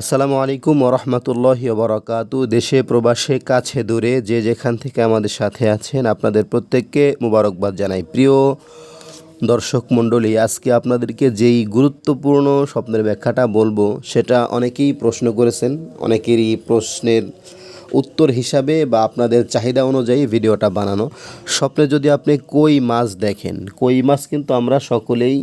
আসসালামু আলাইকুম ওরহমতুল্লাহ বরকাতু দেশে, প্রবাসে, কাছে, দূরে যে যেখান থেকে আমাদের সাথে আছেন আপনাদের প্রত্যেককে মুবারকবাদ জানাই। প্রিয় দর্শক মণ্ডলী, আজকে আপনাদেরকে যেই গুরুত্বপূর্ণ স্বপ্নের ব্যাখ্যাটা বলব, সেটা অনেকেই প্রশ্ন করেছেন, অনেকেরই প্রশ্নের উত্তর হিসাবে বা আপনাদের চাহিদা অনুযায়ী ভিডিওটা বানানো। স্বপ্নে যদি আপনি কই মাছ দেখেন, কই মাছ কিন্তু আমরা সকলেই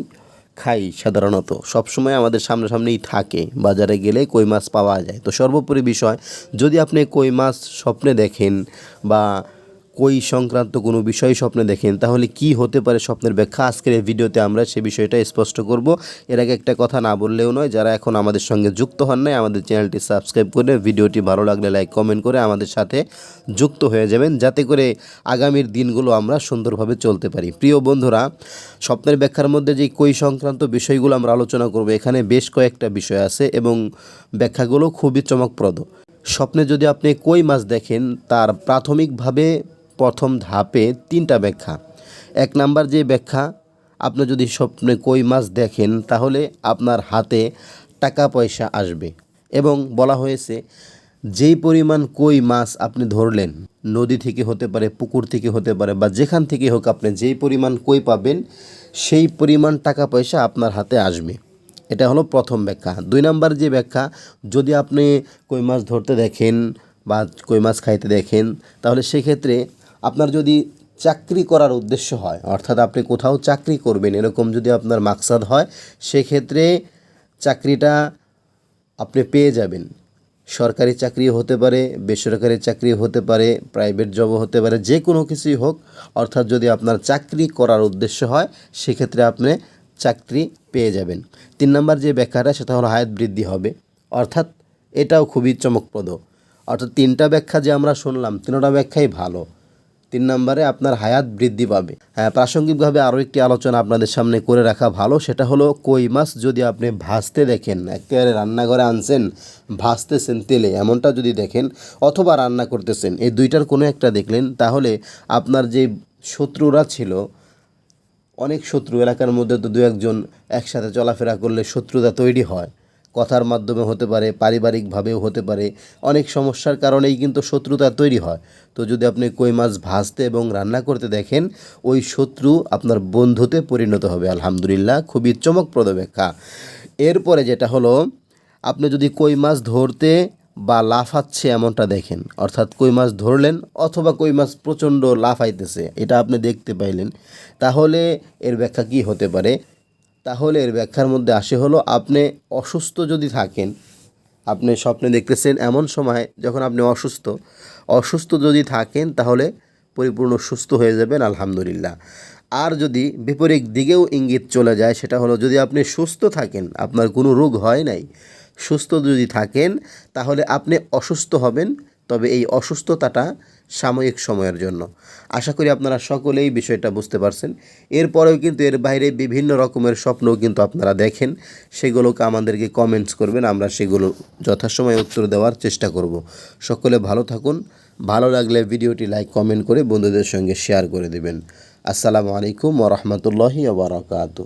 খাই সাধারণত। সবসময় আমাদের সামনাসামনিই থাকে। বাজারে গেলে কই মাছ পাওয়া যায়। তো সর্বোপরি বিষয়, যদি আপনি কই মাছ স্বপ্নে দেখেন বা কই সংক্রান্ত কোনো বিষয় স্বপ্নে দেখেন, তাহলে কি হতে পারে স্বপ্নের ব্যাখ্যা? আজকের এই ভিডিওতে আমরা সে বিষয়টা স্পষ্ট করব। এর আগে একটা কথা না বললেও নয়, যারা এখন আমাদের সঙ্গে যুক্ত হন নাই, আমাদের চ্যানেলটি সাবস্ক্রাইব করে ভিডিওটি ভালো লাগলে লাইক, কমেন্ট করে আমাদের সাথে যুক্ত হয়ে যাবেন, যাতে করে আগামীর দিনগুলো আমরা সুন্দরভাবে চলতে পারি। প্রিয় বন্ধুরা, স্বপ্নের ব্যাখ্যার মধ্যে যে কই সংক্রান্ত বিষয়গুলো আমরা আলোচনা করব, এখানে বেশ কয়েকটা বিষয় আছে এবং ব্যাখ্যাগুলো খুবই চমকপ্রদ। স্বপ্নে যদি আপনি কই মাছ দেখেন, তার প্রাথমিকভাবে প্রথম ধাপে তিনটা ব্যাখ্যা। এক নাম্বার যে ব্যাখ্যা, আপনি যদি স্বপ্নে কই মাছ দেখেন, তাহলে আপনার হাতে টাকা পয়সা আসবে এবং বলা হয়েছে, যেই পরিমাণ কই মাছ আপনি ধরলেন, নদী থেকে হতে পারে, পুকুর থেকে হতে পারে, বা যেখান থেকে হোক আপনি যেই পরিমাণ কই পাবেন, সেই পরিমাণ টাকা পয়সা আপনার হাতে আসবে। এটা হলো প্রথম ব্যাখ্যা। দুই নাম্বার যে ব্যাখ্যা, যদি আপনি কই মাছ ধরতে দেখেন বা কই মাছ খাইতে দেখেন, তাহলে সেক্ষেত্রে আপনার যদি চাকরি করার উদ্দেশ্য হয়, অর্থাৎ আপনি কোথাও চাকরি করবেন, এরকম যদি আপনার মাকসাদ হয়, সেক্ষেত্রে চাকরিটা আপনি পেয়ে যাবেন। সরকারি চাকরি হতে পারে, বেসরকারি চাকরি হতে পারে প্রাইভেট জবও হতে পারে, যে কোনো কিছুই হোক, অর্থাৎ যদি আপনার চাকরি করার উদ্দেশ্য হয়, সেক্ষেত্রে আপনি চাকরি পেয়ে যাবেন। তিন নম্বর যে ব্যাখ্যাটা, সেটা হলো হায়াত বৃদ্ধি হবে। অর্থাৎ এটাও খুবই চমকপ্রদ। অর্থাৎ তিনটা ব্যাখ্যা যে আমরা শুনলাম, তিনটা ব্যাখ্যাই ভালো। তিন নম্বরে আপনার হায়াত বৃদ্ধি পাবে। হ্যাঁ প্রাসঙ্গিকভাবে আরও একটি আলোচনা আপনাদের সামনে করে রাখা ভালো, সেটা হলো কই মাছ যদি আপনি ভাজতে দেখেন, একেবারে রান্নাঘরে আনছেন, ভাজতেছেন তেলে, এমনটা যদি দেখেন অথবা রান্না করতেছেন, এই দুইটার কোনো একটা দেখলেন, তাহলে আপনার যে শত্রুরা ছিল, অনেক শত্রু, এলাকার মধ্যে তো দু একজন একসাথে চলাফেরা করলে শত্রুতা তৈরি হয়। কথার মাধ্যমে হতে পারে, পারিবারিকভাবেও হতে পারে, অনেক সমস্যার কারণেই কিন্তু শত্রুতা তৈরি হয়। তো যদি আপনি কই মাছ ভাজতে এবং রান্না করতে দেখেন, ওই শত্রু আপনার বন্ধুতে পরিণত হবে। আলহামদুলিল্লাহ, খুবই চমকপ্রদ ব্যাখ্যা। এরপরে যেটা হলো, আপনি যদি কই মাছ ধরতে বা লাফাচ্ছে এমনটা দেখেন, অর্থাৎ কই মাছ ধরলেন অথবা কই মাছ প্রচণ্ড লাফাইতেছে, এটা আপনি দেখতে পাইলেন, তাহলে এর ব্যাখ্যা কি হতে পারে? তাহলে এর ব্যাখ্যার মধ্যে আসে হলো, আপনি অসুস্থ যদি থাকেন, আপনি স্বপ্নে দেখতেছেন এমন সময় যখন আপনি অসুস্থ অসুস্থ যদি থাকেন তাহলে পরিপূর্ণ সুস্থ হয়ে যাবেন, আলহামদুলিল্লাহ। আর যদি বিপরীত দিকেও ইঙ্গিত চলে যায়, সেটা হলো যদি আপনি সুস্থ থাকেন, আপনার কোনো রোগ হয় নাই, সুস্থ যদি থাকেন, তাহলে আপনি অসুস্থ হবেন, তবে এই অসুস্থতাটা সাময়িক সময়ের জন্য। আশা করি আপনারা সকলেই বিষয়টা বুঝতে পারছেন। এরপরেও কিন্তু এর বাইরে বিভিন্ন রকমের স্বপ্নও কিন্তু আপনারা দেখেন। সেগুলোকে আমাদেরকে কমেন্টস করবেন, আমরা সেগুলো যথাসময়ে উত্তর দেওয়ার চেষ্টা করব। সকলে ভালো থাকুন। ভালো লাগলে ভিডিওটি লাইক কমেন্ট করে বন্ধুদের সঙ্গে শেয়ার করে দেবেন। আসসালামু আলাইকুম ওরহমতুল্লাহি ওবরাকাতু